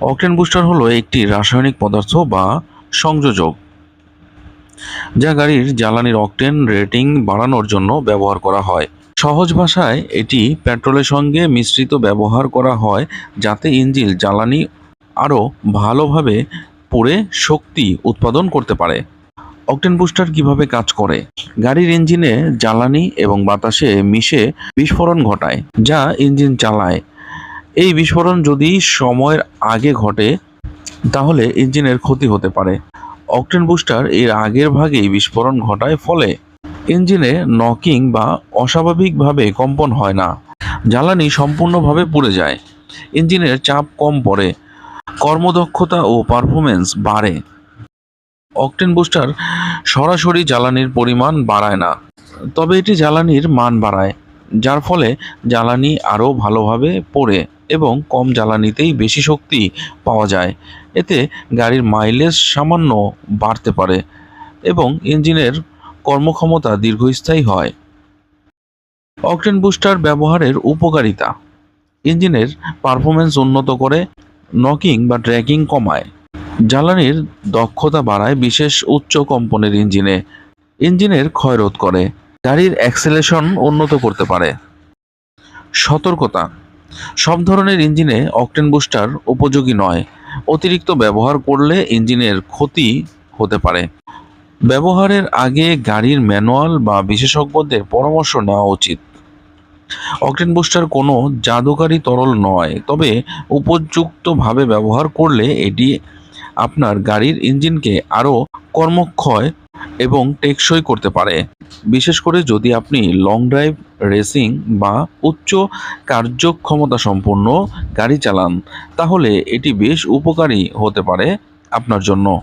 Octane booster হলো একটি রাসায়নিক পদার্থ বা সংযোজক, যা গাড়ির জ্বালানির অকটেন রেটিং বাড়ানোর জন্য ব্যবহার করা হয়। সহজ ভাষায়, এটি পেট্রোলের সঙ্গে মিশ্রিত ব্যবহার করা হয়, যাতে ইঞ্জিন জ্বালানি আরও ভালোভাবে পড়ে শক্তি উৎপাদন করতে পারে। অকটেন বুস্টার কীভাবে কাজ করে? গাড়ির ইঞ্জিনে জ্বালানি এবং বাতাসে মিশে বিস্ফোরণ ঘটায়, যা ইঞ্জিন চালায়। এই বিস্ফোরণ যদি সময়ের আগে ঘটে, তাহলে ইঞ্জিনের ক্ষতি হতে পারে। অকটেন বুস্টার এর আগের ভাগেই বিস্ফোরণ ঘটায়, ফলে ইঞ্জিনে নকিং বা অস্বাভাবিকভাবে কম্পন হয় না। জ্বালানি সম্পূর্ণভাবে পুড়ে যায়। ইঞ্জিনের চাপ কম পড়ে। কর্মদক্ষতা ও পারফরমেন্স বাড়ে। অকটেন বুস্টার সরাসরি জ্বালানির পরিমাণ বাড়ায় না, তবে এটি জ্বালানির মান বাড়ায়, যার ফলে জ্বালানি আরও ভালোভাবে পড়ে। এবং কম জ্বালানিতেই বেশি শক্তি পাওয়া যায়। এতে গাড়ির মাইলেজ সামান্য বাড়তে পারে এবং ইঞ্জিনের কর্মক্ষমতা দীর্ঘস্থায়ী হয়। অকটেন বুস্টার ব্যবহারের উপকারিতা। ইঞ্জিনের পারফরমেন্স উন্নত করে, নকিং বা ট্র্যাকিং কমায়। জ্বালানির দক্ষতা বাড়ায় বিশেষ উচ্চ কম্পনের ইঞ্জিনে। ইঞ্জিনের ক্ষয়রোধ করে। গাড়ির অ্যাক্সেলেশন উন্নত করতে পারে। সতর্কতা। সব ধরনের ইঞ্জিনে অকটেন বুস্টার উপযোগী নয়। অতিরিক্ত ব্যবহার করলে ইঞ্জিনের ক্ষতি হতে পারে। ব্যবহারের আগে গাড়ির ম্যানুয়াল বা বিশেষজ্ঞদের পরামর্শ নেওয়া উচিত। অকটেন বুস্টার কোনো জাদুকারী তরল নয়, তবে উপযুক্তভাবে ব্যবহার করলে এটি আপনার গাড়ির ইঞ্জিনকে আরও কর্মক্ষয় এবং টেকসই করতে পারে। বিশেষ করে যদি আপনি লং ড্রাইভ রেসিং বা উচ্চ কার্যক্ষমতা সম্পন্ন গাড়ি চালান, তাহলে এটি বেশ উপকারী হতে পারে আপনার জন্য।